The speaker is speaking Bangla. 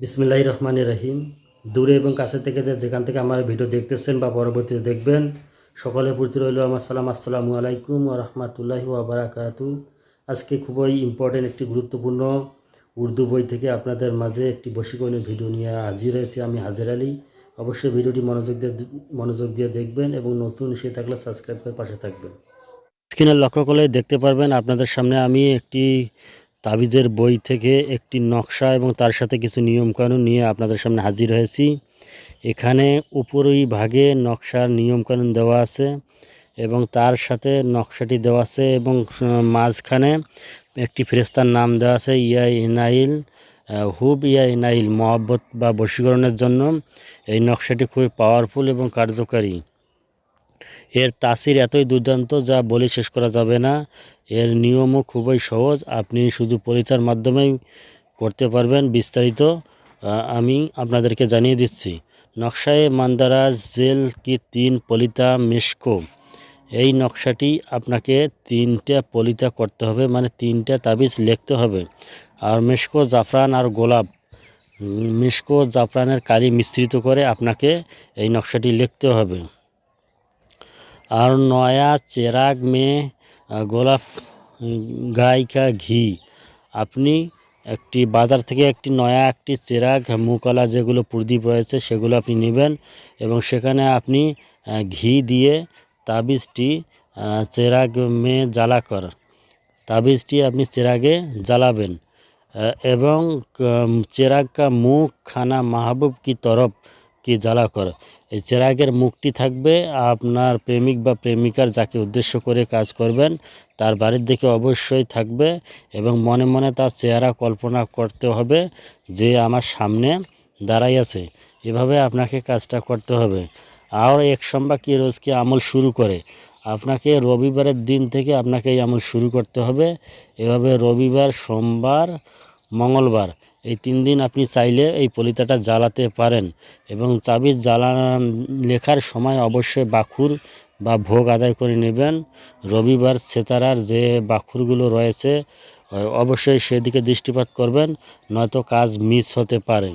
বিসমিল্লাহ রহমান রহিম। দূরে এবং কাছে থেকে যে যেখান থেকে আমার ভিডিও দেখতেছেন বা পরবর্তীতে দেখবেন সকলের প্রতি রইল আমার সালাম, আসসালামু আলাইকুম রহমতুল্লাহি ওবরাকাতু আজকে খুবই ইম্পর্টেন্ট একটি গুরুত্বপূর্ণ উর্দু বই থেকে আপনাদের মাঝে একটি বশীকরণের ভিডিও নিয়ে হাজির হয়েছি আমি হাজির আলী। অবশ্যই ভিডিওটি মনোযোগ দিয়ে মনোযোগ দিয়ে দেখবেন এবং নতুন সে থাকলে সাবস্ক্রাইব করে পাশে থাকবেন। স্ক্রিনে লক্ষ্য করলে দেখতে পারবেন, আপনাদের সামনে আমি একটি তাবিজের বই থেকে একটি নকশা এবং তার সাথে কিছু নিয়মকানুন নিয়ে আপনাদের সামনে হাজির হয়েছি। এখানে উপরই ভাগে নকশার নিয়মকানুন দেওয়া আছে এবং তার সাথে নকশাটি দেওয়া আছে এবং মাঝখানে একটি ফেরেস্তার নাম দেওয়া আছে, ইয়া ইনাইল হুব ইয়া ইনাইল, মহব্বত বা বশীকরণের জন্য। এই নকশাটি খুবই পাওয়ারফুল এবং কার্যকারী। এর তাসির এতই দুর্দান্ত যা বলে শেষ করা যাবে না। এর নিয়মও খুবই সহজ। আপনি শুধু পরীক্ষার মাধ্যমেই করতে পারবেন বিস্তারিত। আমি আপনাদেরকে জানিয়ে দিচ্ছি, নকশায় মান্দারাজ জেল কি তিন পলিতা মেশকো? এই নকশাটি আপনাকে তিনটা পলিতা করতে হবে মানে তিনটা তাবিজ লিখতে হবে। আর মেশকো জাফরান আর গোলাপ মিশকো জাফরানের কালি মিশ্রিত করে আপনাকে এই নকশাটি লিখতে হবে। আর নয়া মে আহ, গোলাপ উম, গাই কা ঘি। আপনি একটি বাজার থেকে একটি নয়া একটি চেরাগ মুকালা যেগুলো প্রদীপ রয়েছে সেগুলো আপনি নেবেন এবং সেখানে আপনি ঘি দিয়ে তাবিজটি চেরাগ মে জ্বালা কর। তাবিজটি আপনি চেরাগে জ্বালাবেন। এবং চেরাগ কা মুখ খানা মাহবুব কি তরফ কি জ্বালা কর। এই চেরাগের মুখটি থাকবে, আপনার প্রেমিক বা প্রেমিকার যাকে উদ্দেশ্য করে কাজ করবেন, তার বাড়ির দিকে অবশ্যই থাকবে এবং মনে মনে তার চেহারা কল্পনা করতে হবে যে আমার সামনে দাঁড়াই আছে। এভাবে আপনাকে কাজটা করতে হবে। আর এক সম্বা কি রোজ কি আমল শুরু করে? আপনাকে রবিবারের দিন থেকে আপনাকে এই আমল শুরু করতে হবে। এভাবে রবিবার, সোমবার, মঙ্গলবার এই তিন দিন আপনি চাইলে এই পলিতাটা জ্বালাতে পারেন এবং চাবির জ্বালা লেখার সময় অবশ্যই বাখুর বা ভোগ আদায় করে নেবেন। রবিবার সেতারার যে বাখুরগুলো রয়েছে, অবশ্যই সেদিকে দৃষ্টিপাত করবেন, নয়তো কাজ মিস হতে পারে।